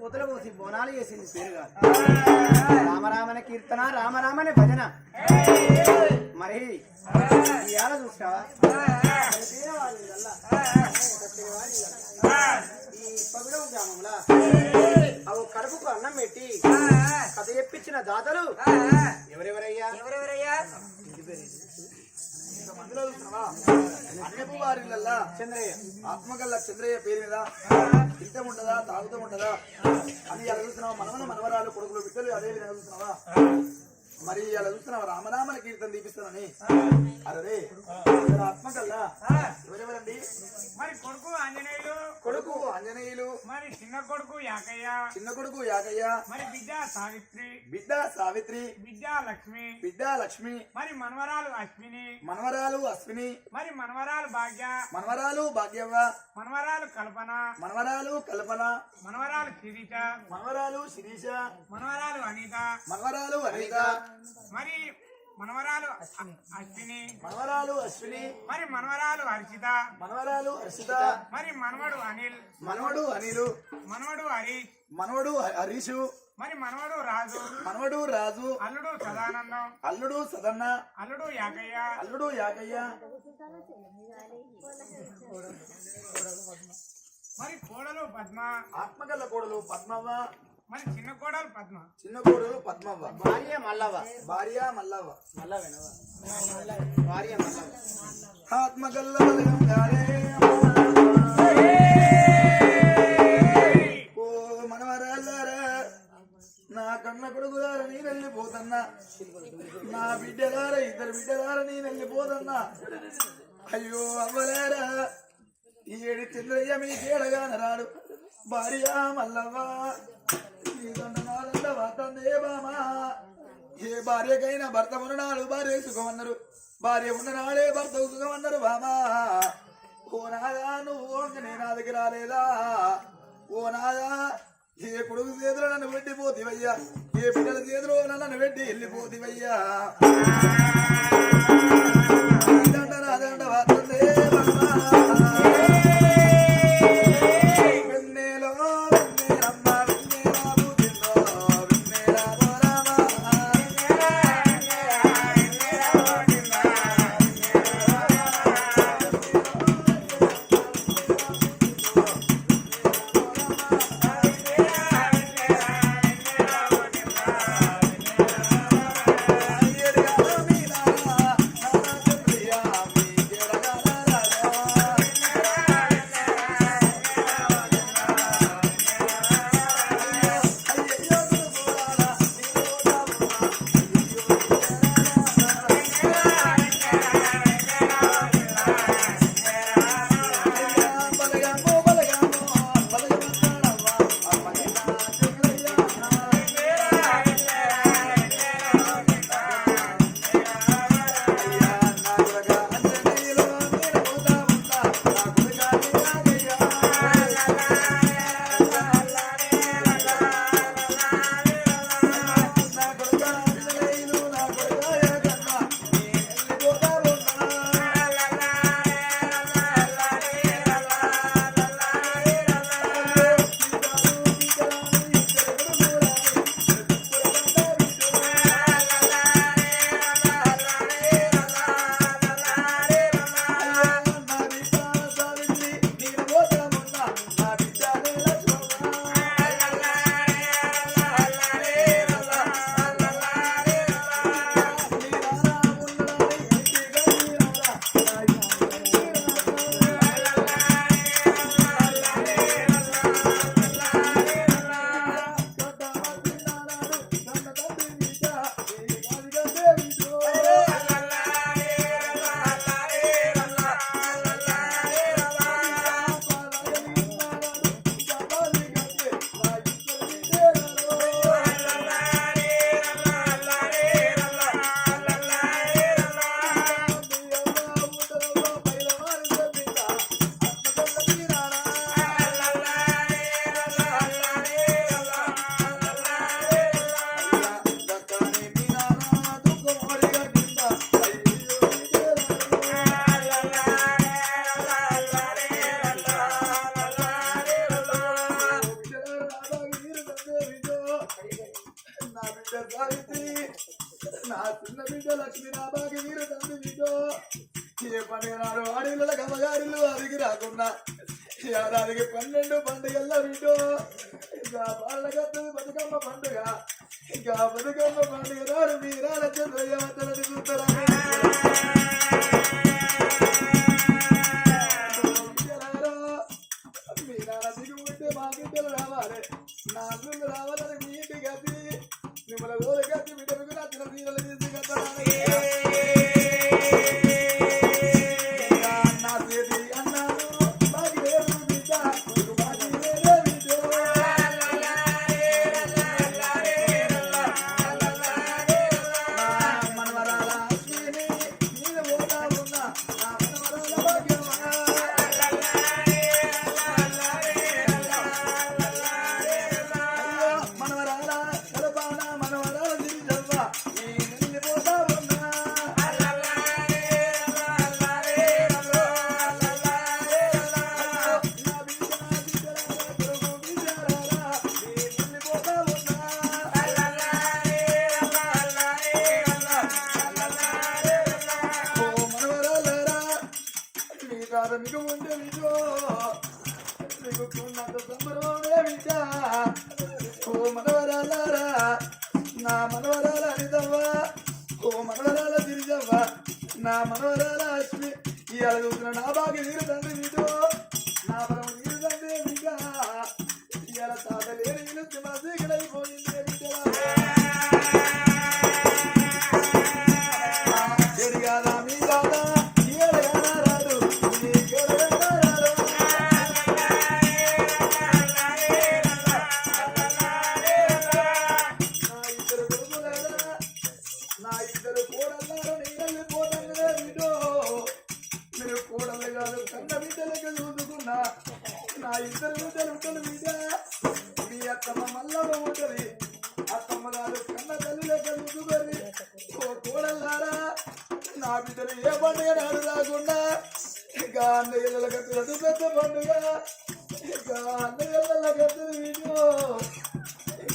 పూతల పోసి బోనాలు చేసింది. పేరు కాదు. రామరామన కీర్తన రామరామనే భజన. మరి ఇవాళ చూస్తావా ఈ పగుడవు గ్రామంలో అవు కడుపుకు అన్నం పెట్టి కథ చెప్పించిన దాతలు ఎవరెవరయ్యా? ఎవరెవరయ్యా? మందిలో చూస్తున్నావా? అన్నపు వారిలల్లా చంద్రయ్య. ఆత్మగల్ల చంద్రయ్య పేరు మీద తింటం ఉండదా తాగుతూ ఉండదా అని అలా చూస్తున్నావా? మనమన మనవరాలు కొడుకులు బిడ్డలు అదే విధంగా చూస్తున్నావా? మరి అలా చూస్తున్నావా? రామరామన కీర్తన దీపిస్తానని. అరే ఆత్మకల్లా ఎవరెవరండి? మరి కొడుకు ఆంజనేయులు కొడుకు ఆంజనేయులు. మరి చిన్న కొడుకు యాకయ్య. చిన్న కొడుకు యాగయ్య మరి బిడ్డ సావిత్రి. బిడ్డ సావిత్రి. బిడ్డ లక్ష్మి. బిడ్డ లక్ష్మి. మరి మనవరాలు అశ్విని. మనవరాలు అశ్విని. మరి మనవరాలు భాగ్య. మనవరాలు భాగ్యవ్వ. మనవరాలు కల్పన. మనవరాలు కల్పన. మనవరాలు శిరీష. మనవరాలు శిరీష. మనవరాలు అనిత. మనవరాలు అనిత. మరి మనవరాలు అశ్విని. మనవరాలు అశ్విని. మరి మనవరాలు హర్షిత. మనవరాలు హర్షిత. మరి మనవడు అనిల్. మనవడు అనిలు. మనవడు హరీష్ మనవడు హరీషు. మరి మనవడు రాజు. మనవడు రాజు. అల్లుడు సదానందం. అల్లుడు సదన్న. అల్లుడు యాకయ్య. అల్లుడు యాగయ్య మరి కోడలు పద్మ. ఆత్మగల్ల కోడలు పద్మవ్వ. మరి చిన్న కోడలు పద్మ. చిన్న కోడలు పద్మవ్వ. భార్య మల్లవ్వ. భార్య మల్లవ్వ. మల్లవేనవా భార్య ఆత్మగల్ల బలగంగారే ఓ మనవరాలారా నా కన్న కొడుకులారా నేను వెళ్ళిపోతన్నా. నా బిడ్డలారా ఇద్దరు బిడ్డలారా నేను వెళ్ళిపోతన్నా. అయ్యో అవ్వలేరా ఈ ఏడు చంద్రయ్య మీ కేడగాన రాడు భార్య మల్లవ్వ. ఏ భార్యకైనా భర్త ఉన్ననాడు భార్య సుఖమన్నారు. భార్య ఉన్ననాడే భర్త సుఖమన్నారు బామా. ఓ నాదా నువ్వు నేను నా దగ్గర రాలేదా? ఓ నాదా ఏ కొడుకు చేతులు నన్ను పెట్టిపోతివయ్యా? ఏ పిల్లల చేతులు నన్ను పెట్టి వెళ్ళిపోతివయ్యా? ఈ దండ వస్తుంది బామా. నా చిన్న బిడ్డ లక్ష్మి నా బాగి వీరు తండ్రి బిడ్డ. ఏ పండుగ నాడు ఆడిళ్ళ కమ్మగారిలు అదిగి రాకుండా ఏడాదికి పన్నెండు పండుగల్లో బిడ్డో. ఇంకా పండుగ బతుకమ్మ పండుగ. ఇంకా బతుకమ్మ పండుగ నాడు మీరాల చంద్రయ్యవతలని చూస్తారా?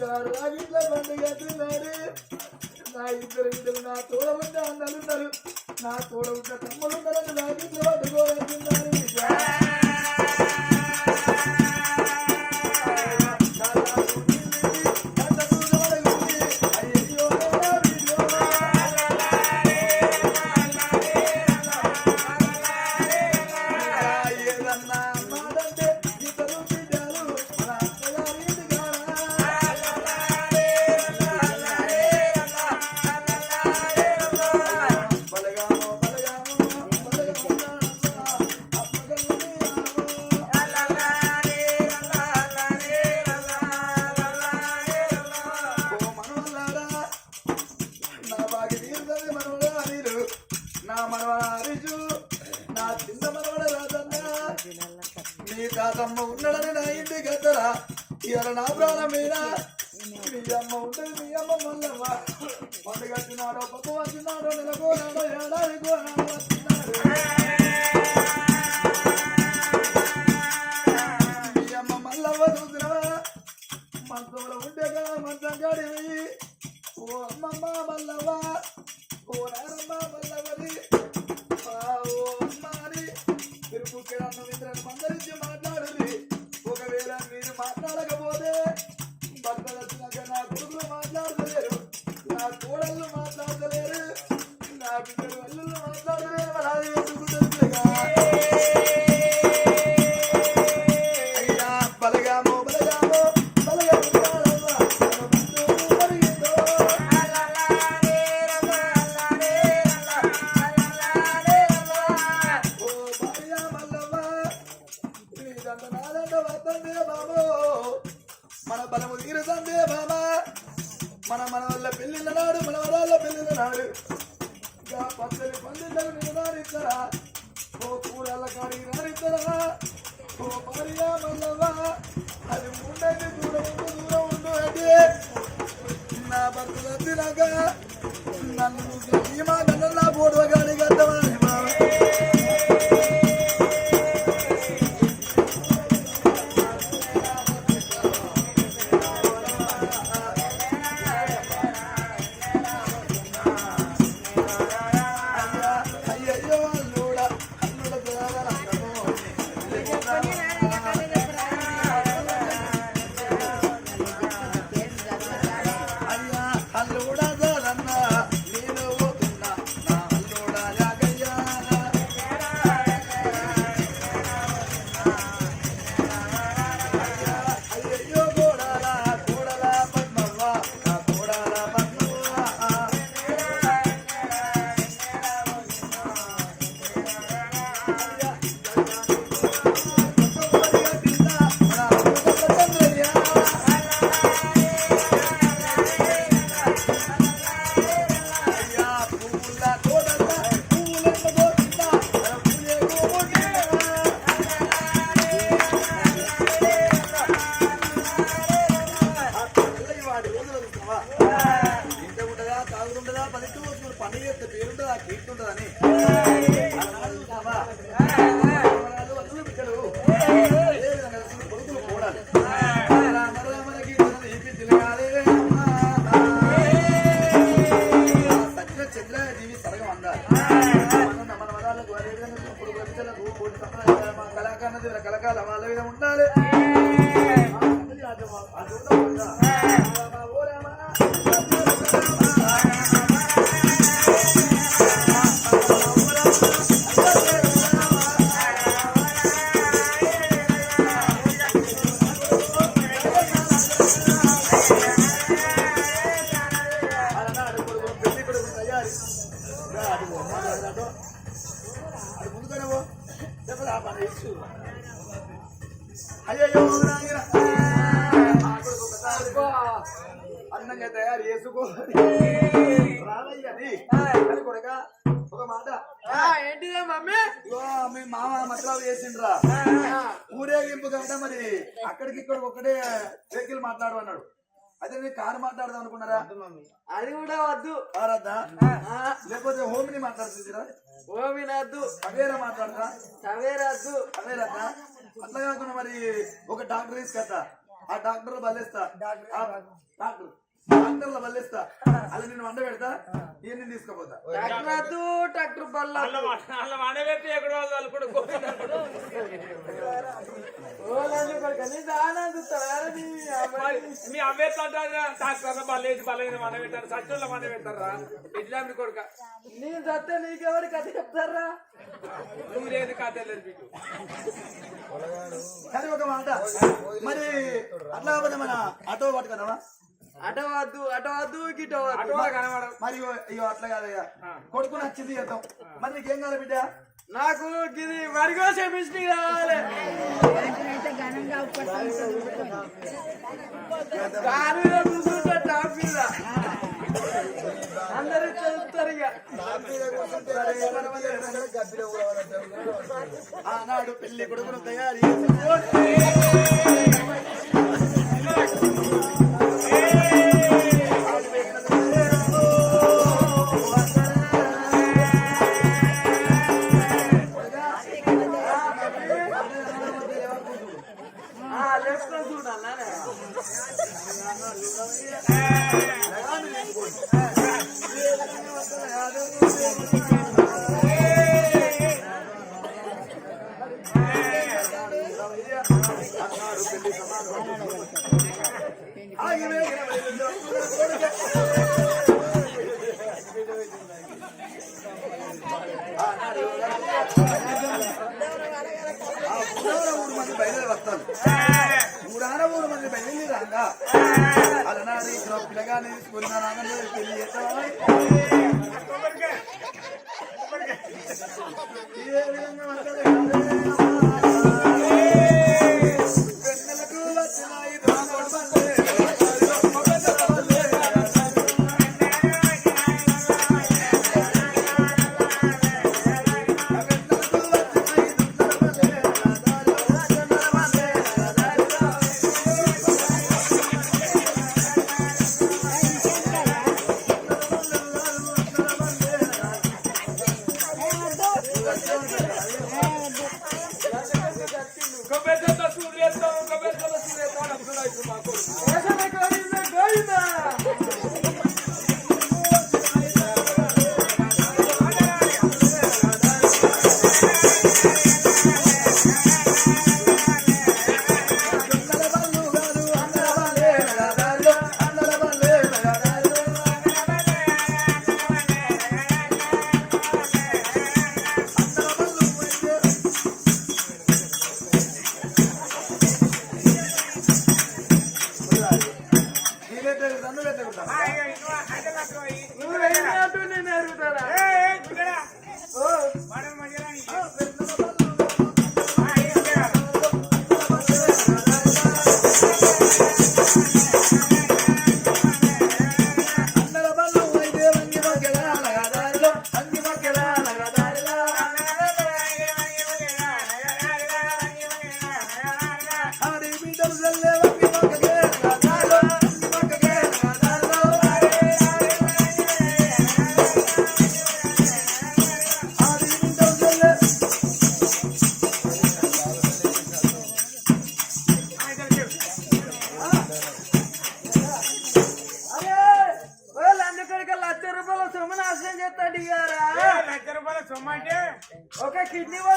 ఇంకా రాగిట్ల పండుగ తిన్నారు. నా ఇద్దరు ఇద్దరు నా తోడ ఉంటే అన్నలు నా తోడ ఉంటే తమ్ముడు ఉన్నారని రాగిట్ల పట్టుకోవాలన్నారు నా ప్రాణం మీద. మీ అమ్మ ఉంటుంది మీ అమ్మ మల్లమ్మ. పండు కట్టినాడో పప్పు వచ్చినాడో నెలకోనాడో ఏడాది కోనాడో వచ్చినాడు మీ అమ్మ మల్లవ్వ చూసినవా? మంచంలో ఉంటే కదా మంచం కాడి. ఓ అమ్మమ్మ మల్లవ్వ ఓ నారమ్మ మల్లవ్వది ఓ మన బలము బాబా. మన మన వల్ల పెళ్ళిళ్ళ నాడు మన వరాల పెళ్ళిళ్ళ నాడు. ఇంకా పచ్చని పందిళ్ళకు నేను నాడిస్తారా ఓ కూరల కాడికి నాడిస్తారా ఓ భార్య మల్లవా అది ఉండేది దూరం ఉండు దూరం ఉండు అంటే నా భర్త తినక నన్ను చూసి ఈ మాట అయ్యో అందంగా తయారు చేసుకో రావయ్య అది. ఒక మాట ఏంటిదే మమ్మీ మీ మామ మసలాలు చేసిండ్రా ఊరేగింపు కదా మరి అక్కడికి ఇక్కడ ఒకటే వెహికల్ మాట్లాడు అన్నాడు అదే నేను కారు మాట్లాడదాం అనుకున్నారా? అది కూడా వద్దు. లేకపోతే హోమిని మాట్లాడుతుందిరా ఓమి నద్దు అవేరా మాట్లాడతా చవేరద్దు అవేరద్దా అట్లా కాకుండా మరి ఒక డాక్టర్ తీసుకొస్తా ఆ డాక్టర్. బల్లేస్తా ఆ డాక్టర్. డాక్టర్ల బల్లేస్తా అలా నేను వండ పెడతా ఇవన్నీ తీసుకుపోతా. ట్రాక్టర్ బల్ల. వండబెట్టి ఎక్కడో వాళ్ళు కూడా మీ అవ్వే డాక్టర్ బల్లేసి బలైన వండ పెట్టారు సచ్చుల వండ పెట్టారా ఇట్లా కొడుక. నేను చస్తే నీకెవరు కథ చెప్తారా? నువ్వు లేదు మీకు. కానీ ఒక మాట. మరి అట్లా కాకపోతే మన ఆటో పట్టుకున్నావా అట వద్దు అట వద్దు గిట వద్దు అటు కనబడవు. మరి ఇగో ఇగో అట్లా కాదయ్యా. కొడుకు నచ్చింది చేద్దాం. మరి నీకేం కావాలి బిడ్డ? నాకు ఇది వరిగోసే టాప్ మీద. అందరూ ఇక. ఆనాడు పెళ్ళి కొడుకును తయారు మూడు మంది బయలుదేరి వస్తాను రాగా. పిల్లగానే తీసుకొని నా పెళ్ళి చేస్తావా ఏ విధంగా kidney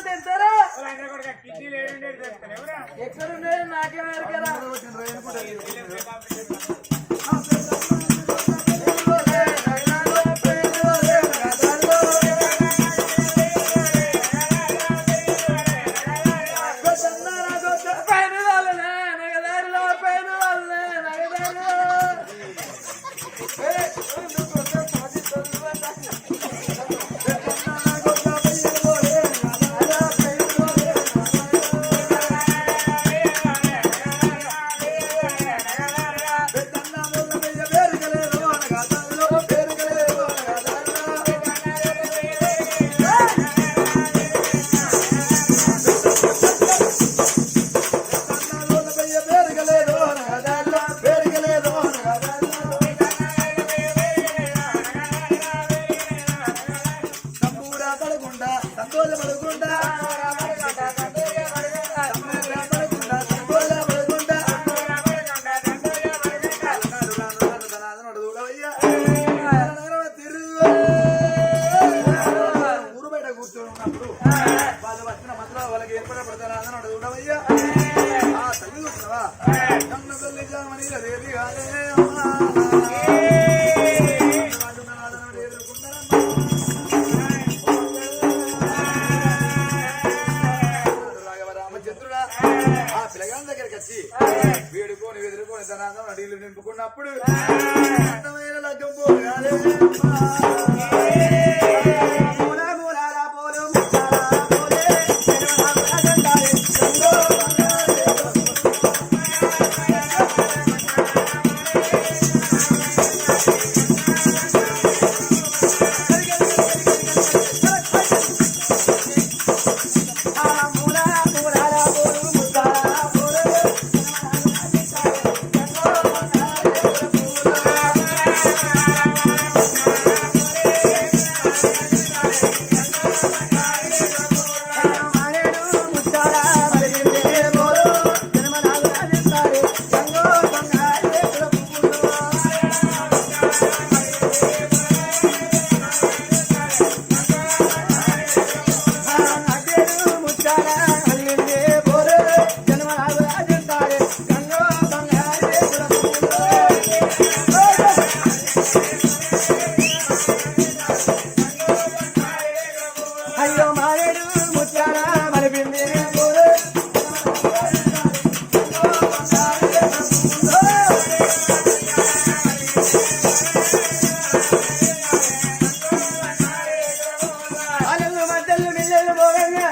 పోగంగా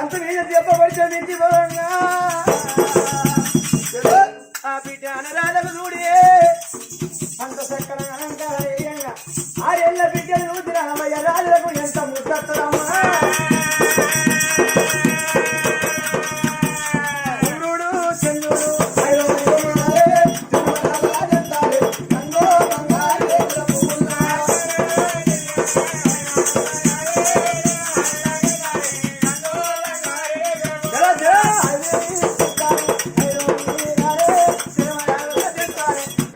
అంత మీద చెప్పబడితే మించి పోగంగా ఆ బిడ్డ అనరాధకు అంత చక్కన